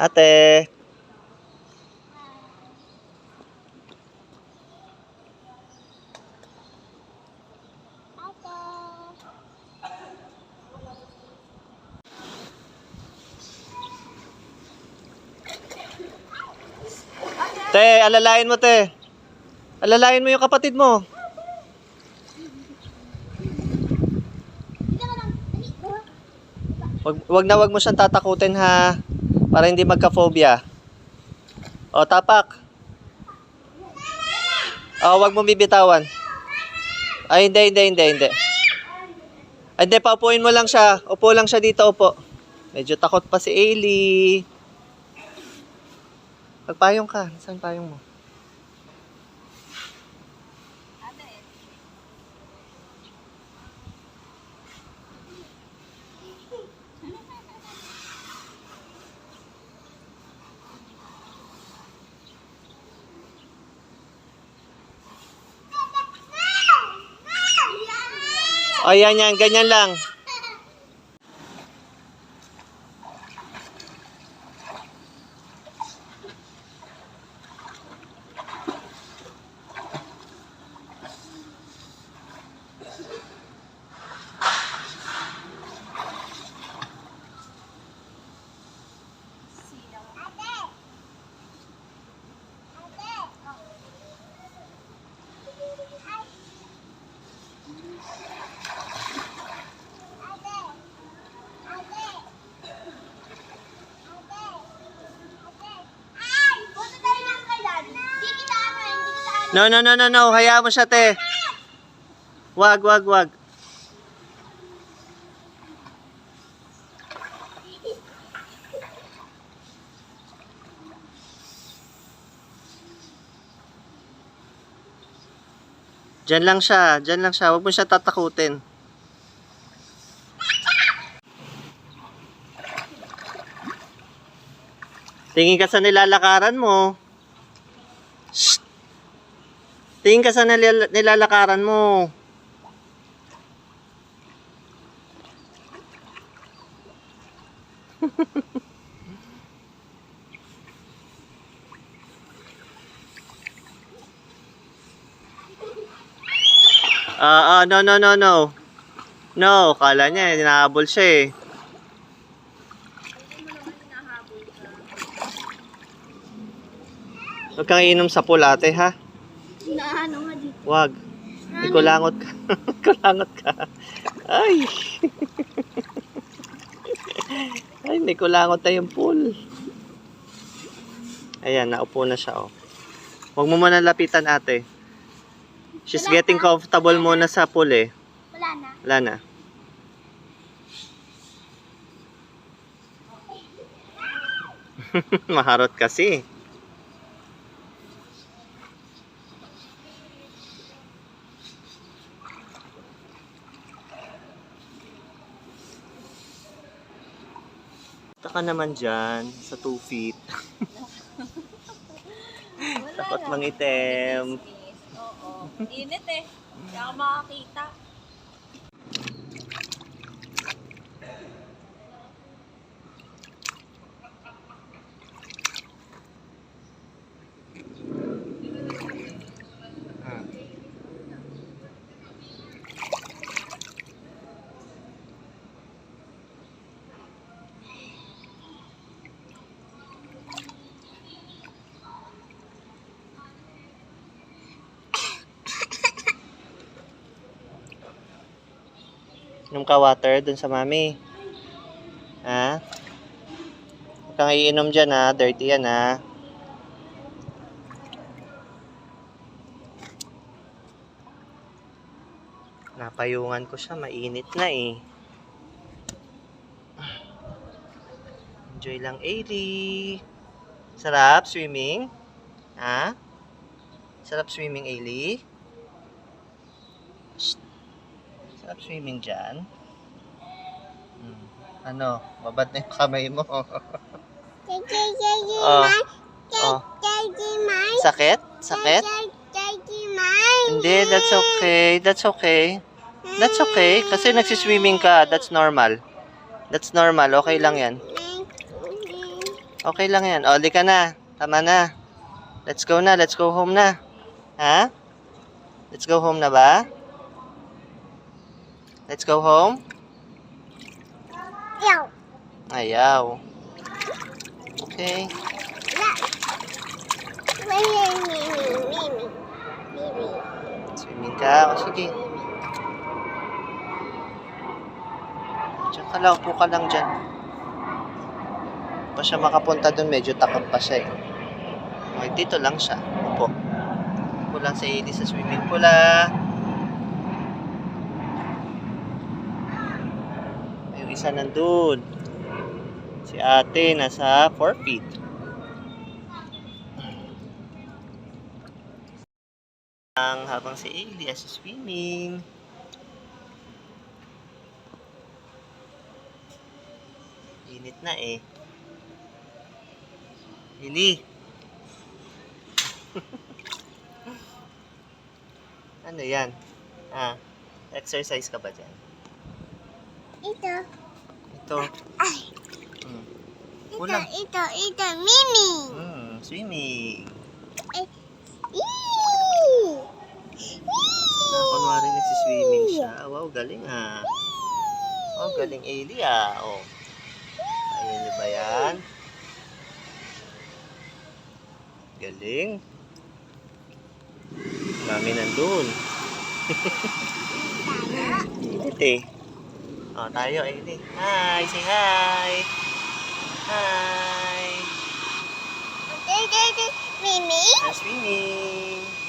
Ate. Te, alalain mo, te. Alalain mo yung kapatid mo. Wag, wag na wag mo siyang tatakutin ha. Para hindi magka-phobia. O, tapak. O, wag mo bibitawan. Ay, hindi, hindi, hindi, hindi. Hindi, paupuin mo lang siya. Upo lang siya dito, upo. Medyo takot pa si Ailey. Magpayong ka. Saan payong mo? O, yan, yan. Ganyan lang. No, no, no, no, no. Hayaan mo siya, te. Wag, wag, wag. Diyan lang siya, diyan lang siya. Huwag mo siya tatakutin. Tingin ka sa nilalakaran mo. Shh. Tingin ka sa nilal- nilalakaran mo. Ah, ah, no, no, no, no. No, kala niya, hinahabol siya eh. Huwag kang inom sa pool ate ha. Na ano nga dito. Wag. Ikulangot ka. Ikulangot ka. Ay. Ay, may kulangot na yung pool. Ayan, naupo na siya, oh. Huwag mo muna lapitan, ate. She's Wala getting na. comfortable muna sa pool, eh. Wala na. Wala na. Maharot kasi. Taka naman dyan, sa 2 feet. Takot na. mangitim. Oo. Init eh. Hindi ako makakita. Inom ka water dun sa mami. Ha? Huwag kang iinom dyan ha. Dirty yan ha. Napayungan ko siya. Mainit na eh. Enjoy lang, Ailey. Sarap swimming? Ha? Sarap swimming, Ailey? Sarap swimming dyan. Hmm. Ano? Babad na yung kamay mo. oh. Oh. Sakit? Sakit? Hindi, that's okay. That's okay. That's okay. Kasi nagsiswimming ka. That's normal. That's normal. Okay lang yan. Okay lang yan. O, di ka na. Tama na. Let's go na. Let's go home na. Ha? Let's go home na ba? Let's go home? Yaw. Ayaw. Okay. Swimming ka? O, sige. Diyan ka lang. Upo ka lang dyan. Pa siya makapunta dun. Medyo takot pa siya eh. Okay, dito lang siya. Upo. Upo lang sa AD sa swimming pool ah. Yung isa nandun. Si ate nasa 4 feet. Ang habang si Ailey sa swimming. Init na eh. Ailey. ano yan? Ah, exercise ka ba dyan? Ito. Ito. Ay. Hmm. Ito, ito, ito. Mimi. Hmm, swimming. Eee. Na, kunwari nagsiswimming siya. Wow, galing ah. Oh, galing Ailey ah. Oh. Ayan niyo ba yan? Galing. Mami nandun. Init eh. Oh, tayo Ailey. Hi, say hi. Hi. Ito. Mimi. Ah, swimming.